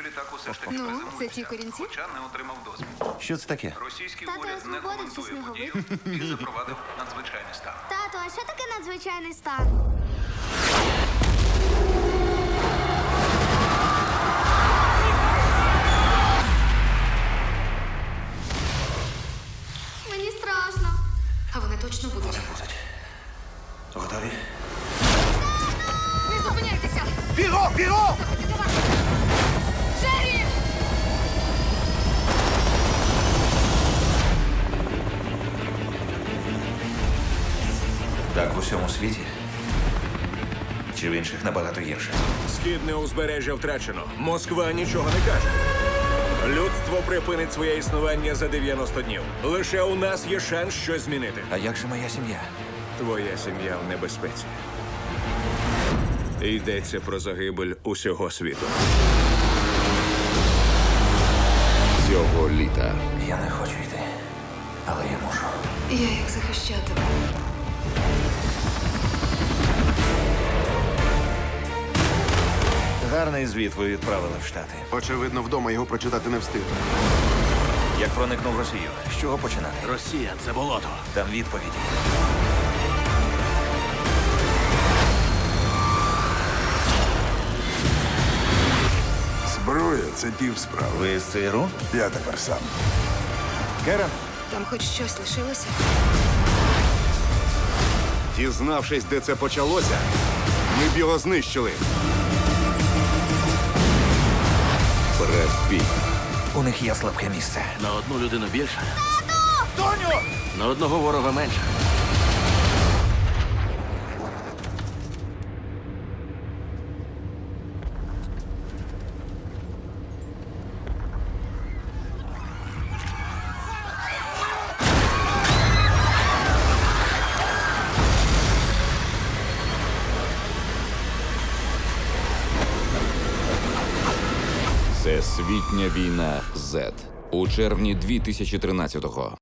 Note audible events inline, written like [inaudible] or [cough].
що літак усе ж таки Ну, приземлився, це ті корінці? хоча не отримав дозвіл. Що це таке? Російський Тато, уряд не освободив коментує сніговик? подію [laughs] і запровадив надзвичайний стан. Тато, а що таке надзвичайний стан? Мені страшно. А вони точно будуть. Будуть. Готові? Не зупиняйтеся! Біго! Біго! Так в усьому світі? Чи в інших набагато гірше? Східне узбережжя втрачено. Москва нічого не каже. Людство припинить своє існування за 90 днів. Лише у нас є шанс щось змінити. А як же моя сім'я? Твоя сім'я в небезпеці. Йдеться про загибель усього світу. Цього літа Я не хочу йти, але я мушу. Я їх захищатиму. Гарний звіт ви відправили в Штати. очевидно вдома його прочитати не встиг. Як проникнув в Росію? З чого починати? Росія це болото. Там відповіді. Зброя це пів справи. Ви з ЦРУ? Я тепер сам. Керен? Там хоч щось лишилося? Дізнавшись, де це почалося, ми б його знищили. Бред Піт. У них є слабке місце. На одну людину більше. Доню! На одного ворога менше. Всесвітня війна Z у червні 2013-го.